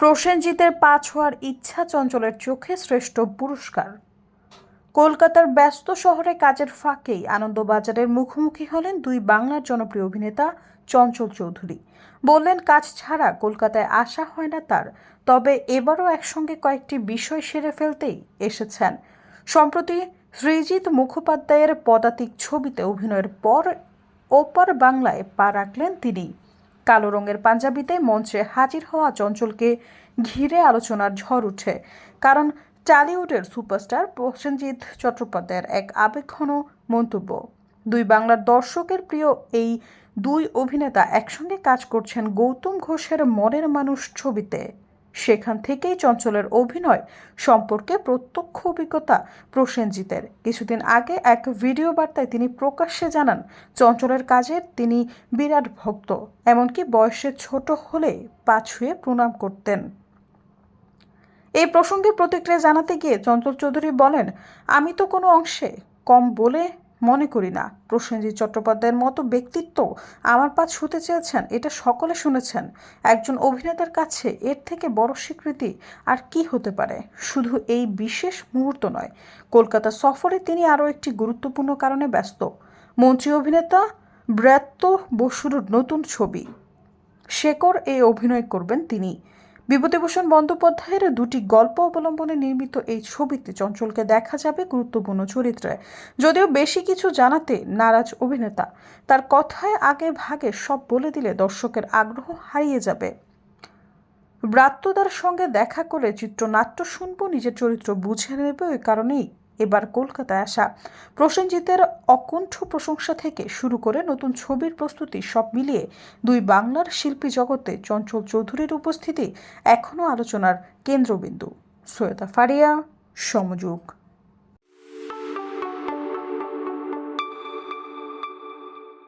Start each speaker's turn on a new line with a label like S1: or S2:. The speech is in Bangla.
S1: প্রসেনজিতের পাঁচ হওয়ার ইচ্ছা চঞ্চলের চোখে শ্রেষ্ঠ পুরস্কার। কলকাতার ব্যস্ত শহরে কাজের ফাঁকেই আনন্দবাজারের মুখোমুখি হলেন দুই বাংলার জনপ্রিয় অভিনেতা চঞ্চল চৌধুরী। বললেন, কাজ ছাড়া কলকাতায় আসা হয় না তার, তবে এবারও একসঙ্গে কয়েকটি বিষয় সেরে ফেলতেই এসেছেন। সম্প্রতি সৃজিত মুখোপাধ্যায়ের পদাতিক ছবিতে অভিনয়ের পর ওপার বাংলায় পা রাখলেন তিনি। কালো রঙের পাঞ্জাবিতে মঞ্চে হাজির হওয়া চঞ্চলকে ঘিরে আলোচনার ঝড় উঠে কারণ টালিউডের সুপারস্টার প্রসেনজিৎ চট্টোপাধ্যায়ের এক আবেগঘন মন্তব্য। দুই বাংলার দর্শকের প্রিয় এই দুই অভিনেতা একসঙ্গে কাজ করছেন গৌতম ঘোষের মনের মানুষ ছবিতে। সেখান থেকেই চঞ্চলের অভিনয়, সম্পর্কে প্রত্যক্ষ অভিজ্ঞতা প্রসেনজিতের। কিছুদিন আগে এক ভিডিও বার্তায় তিনি প্রকাশ্যে জানান, চঞ্চলের কাজের তিনি বিরাট ভক্ত, এমনকি বয়সে ছোট হলে পা ছুঁয়ে প্রণাম করতেন। এই প্রসঙ্গে প্রতিক্রিয়া জানাতে গিয়ে চঞ্চল চৌধুরী বলেন, আমি তো কোনো অংশে কম বলে মনে করি না। প্রসেনজিৎ চট্টোপাধ্যায়ের মতো ব্যক্তিত্ব আমার পা ছুঁতে চেয়েছেন, এটা সকলে শুনেছেন। একজন অভিনেতার কাছে এর থেকে বড় স্বীকৃতি আর কি হতে পারে? শুধু এই বিশেষ মুহূর্ত নয়, কলকাতা সফরে তিনি আরও একটি গুরুত্বপূর্ণ কারণে ব্যস্ত। মন্ত্রী অভিনেতা ব্রাত্য বসুর নতুন ছবি শেকড় এই অভিনয় করবেন তিনি। বিভূতিভূষণ বন্দ্যোপাধ্যায়ের দুটি গল্প অবলম্বনে নির্মিত এই ছবিতে চঞ্চলকে দেখা যাবে গুরুত্বপূর্ণ চরিত্রে। যদিও বেশি কিছু জানাতে নারাজ অভিনেতা, তার কথায় আগে ভাগে সব বলে দিলে দর্শকের আগ্রহ হারিয়ে যাবে। ব্রাত্যদার সঙ্গে দেখা করে চিত্রনাট্য শুনব, নিজের চরিত্র বুঝে নেবে ওই কারণেই এবার কলকাতায় আসা। প্রসেনজিতের অকুণ্ঠ প্রশংসা থেকে শুরু করে নতুন ছবির প্রস্তুতি সব মিলিয়ে দুই বাংলার শিল্পী জগতে চঞ্চল চৌধুরীর উপস্থিতি এখনও আলোচনার কেন্দ্রবিন্দু। সৈয়দা ফারিয়া, সমযুগ।